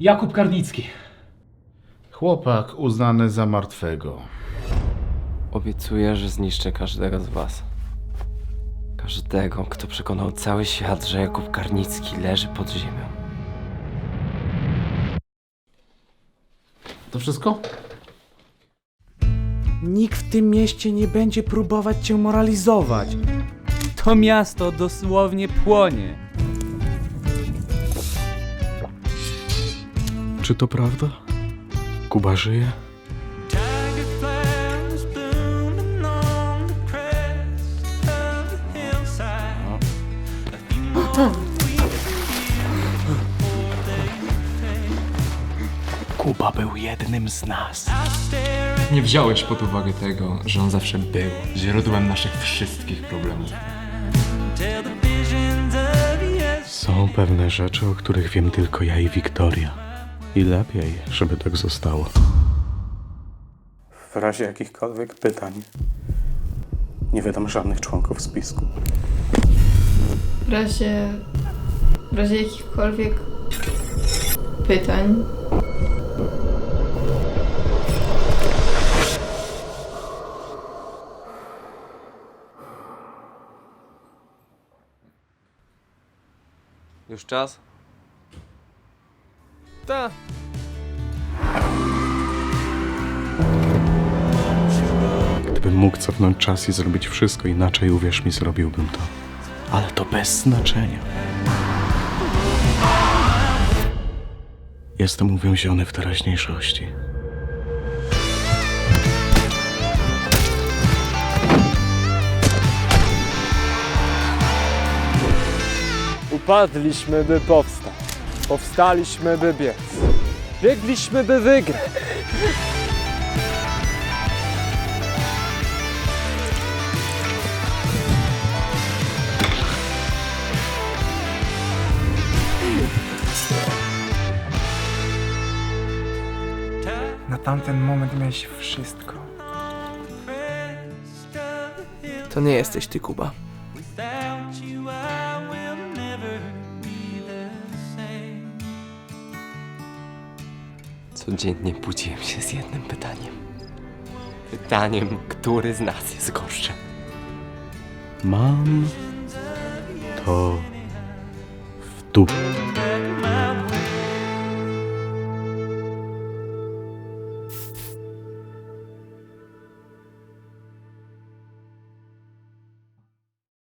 Jakub Karnicki. Chłopak uznany za martwego. Obiecuję, że zniszczę każdego z was. Każdego, kto przekonał cały świat, że Jakub Karnicki leży pod ziemią. To wszystko? Nikt w tym mieście nie będzie próbować cię moralizować. To miasto dosłownie płonie. Czy to prawda? Kuba żyje? Kuba był jednym z nas. Nie wziąłeś pod uwagę tego, że on zawsze był źródłem naszych wszystkich problemów. Są pewne rzeczy, o których wiem tylko ja i Wiktoria. I lepiej, żeby tak zostało. W razie jakichkolwiek pytań nie wydam żadnych członków spisku. W razie, w razie jakichkolwiek pytań, Już czas? Ta. Gdybym mógł cofnąć czas i zrobić wszystko inaczej, uwierz mi, zrobiłbym to. Ale to bez znaczenia. Jestem uwięziony w teraźniejszości. Upadliśmy, by powstać. Powstaliśmy, by biec. Biegliśmy, by wygrać. Na tamten moment miałeś wszystko. To nie jesteś ty, Kuba. Codziennie budziłem się z jednym pytaniem. Pytaniem, który z nas jest gorszy. Mam to w dupie.